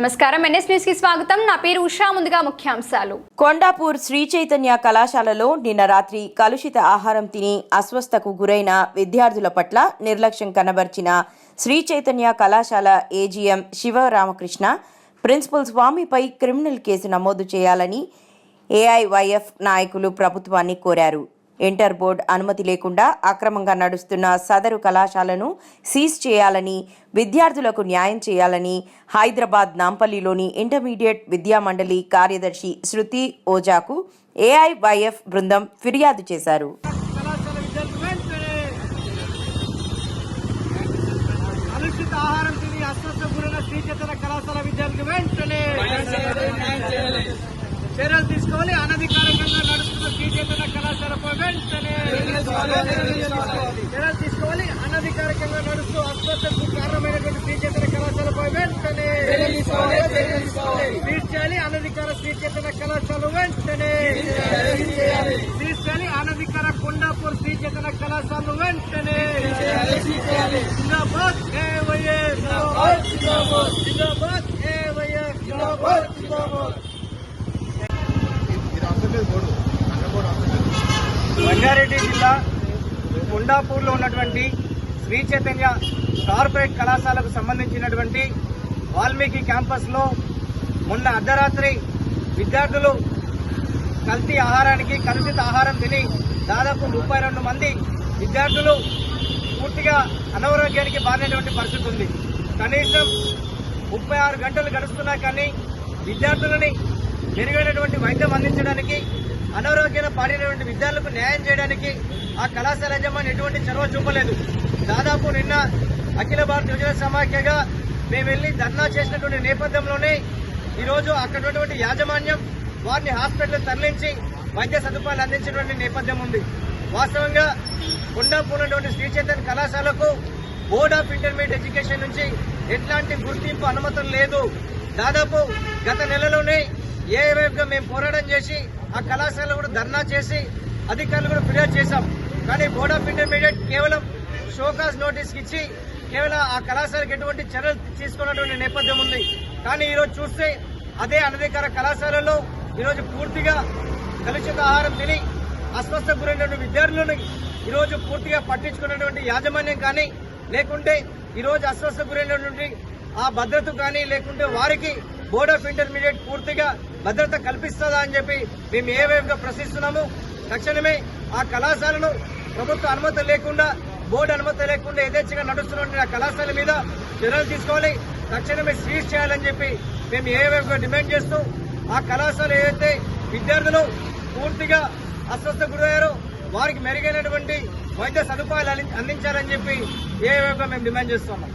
నమస్కారం. ఎన్ఎస్ న్యూస్కి స్వాగతం. నా పేరు ఉషా. ముందుగా ముఖ్యాంశాలు. కొండాపూర్ శ్రీ చైతన్య కళాశాలలో నిన్న రాత్రి కలుషిత ఆహారం తిని అస్వస్థకు గురైన విద్యార్థుల పట్ల నిర్లక్ష్యం కనబర్చిన శ్రీ చైతన్య కళాశాల ఏజీఎం శివరామకృష్ణ ప్రిన్సిపల్ స్వామిపై క్రిమినల్ కేసు నమోదు చేయాలని ఏఐవైఎఫ్ నాయకులు ప్రభుత్వాన్ని కోరారు. ఇంటర్ బోర్డ్ అనుమతి లేకుండా అక్రమంగా నడుస్తున్న సదరు కళాశాలను సీజ్ చేయాలని విద్యార్థులకు న్యాయం చేయాలని హైదరాబాద్ నాంపల్లిలోని ఇంటర్మీడియట్ విద్యామండలి కార్యదర్శి శృతి ఓజాకు ఏఐవైఎఫ్ బృందం ఫిర్యాదు చేశారు. కళాశాల విద్యార్థులు వెంటనే కలుషిత ఆహారం తిని అస్వస్థ గురైన శ్రీచేతన కళాశాల విద్యార్థులు వెంటనే చర్యలు తీసుకోవాలి. అనధికారికంగా నడుస్తున్న శ్రీచేతన కళాశాలపై వెంటనే చర్యలు తీసుకోవాలి. అనధికారికంగా నడుస్తూ అస్వస్థకు కారణమైనటువంటి శ్రీచేతన వెంటనే సీజ్ చేయాలి. అనధికార శ్రీచేతన కళాశాల వెంటనే చేయాలి. అనధికార కొండాపూర్ శ్రీచేతన కళాశాల వెంటనే జిందాబాద్ ఏవైఎస్ జిందాబాద్. రంగారెడ్డి జిల్లా కొండాపూర్లో ఉన్నటువంటి శ్రీ చైతన్య కార్పొరేట్ కళాశాలకు సంబంధించినటువంటి వాల్మీకి క్యాంపస్లో మొన్న అర్ధరాత్రి విద్యార్థులు కల్తీ ఆహారానికి కలుషిత ఆహారం తిని దాదాపు ముప్పై రెండు మంది విద్యార్థులు పూర్తిగా అనారోగ్యానికి బారినటువంటి పరిస్థితి ఉంది. కనీసం ముప్పై ఆరు గంటలు గడుస్తున్నా కానీ విద్యార్థులని మెరుగైనటువంటి వైద్యం అందించడానికి అనారోగ్యం పాడినటువంటి విద్యార్థులకు న్యాయం చేయడానికి ఆ కళాశాల యజమాని ఎటువంటి చొరవ చూపలేదు. దాదాపు నిన్న అఖిల భారత యువజన సమాఖ్యగా మేము వెళ్ళి ధర్నా చేసినటువంటి నేపథ్యంలోనే ఈరోజు అక్కడ ఉన్నటువంటి యాజమాన్యం వారిని హాస్పిటల్ తరలించి వైద్య సదుపాయాలు అందించినటువంటి నేపథ్యం ఉంది. వాస్తవంగా కొండాపూర్ ఉన్నటువంటి శ్రీ చైతన్య కళాశాలకు బోర్డ్ ఆఫ్ ఇంటర్మీడియట్ ఎడ్యుకేషన్ నుంచి ఎట్లాంటి గుర్తింపు అనుమతులు లేదు. దాదాపు గత నెలలోనే ఏవైపుగా మేము పోరాటం చేసి ఆ కళాశాల కూడా ధర్నా చేసి అధికారులు కూడా ఫిర్యాదు చేశాం. కానీ బోర్డ్ ఆఫ్ ఇంటర్మీడియట్ కేవలం షోకాస్ నోటీస్ ఇచ్చి కేవలం ఆ కళాశాలకు ఎటువంటి చర్యలు తీసుకున్నటువంటి నేపథ్యం ఉంది. కానీ ఈరోజు చూస్తే అదే అనధికార కళాశాలలో ఈరోజు పూర్తిగా కలుషిత ఆహారం తిని అస్వస్థ గురైనటువంటి విద్యార్థులను ఈరోజు పూర్తిగా పట్టించుకున్నటువంటి యాజమాన్యం కానీ లేకుంటే ఈరోజు అస్వస్థ గురైనటువంటి ఆ భద్రత కానీ లేకుంటే వారికి బోర్డ్ ఆఫ్ ఇంటర్మీడియట్ పూర్తిగా భద్రత కల్పిస్తుందా అని చెప్పి మేము ఏ వైపుగా ప్రశ్నిస్తున్నాము? తక్షణమే ఆ కళాశాలను ప్రభుత్వ అనుమతి లేకుండా బోర్డు అనుమతి లేకుండా యథేచ్ఛగా నడుస్తున్న ఆ కళాశాల మీద చర్యలు తీసుకోవాలి. తక్షణమే సీజ్ చేయాలని చెప్పి మేము ఏ వైపుగా డిమాండ్ చేస్తూ ఆ కళాశాల ఏదైతే విద్యార్థులు పూర్తిగా అస్వస్థ గురయ్యారో వారికి మెరుగైనటువంటి వైద్య సదుపాయాలు అందించాలని చెప్పి ఏ వైపుగా మేము డిమాండ్ చేస్తున్నాం.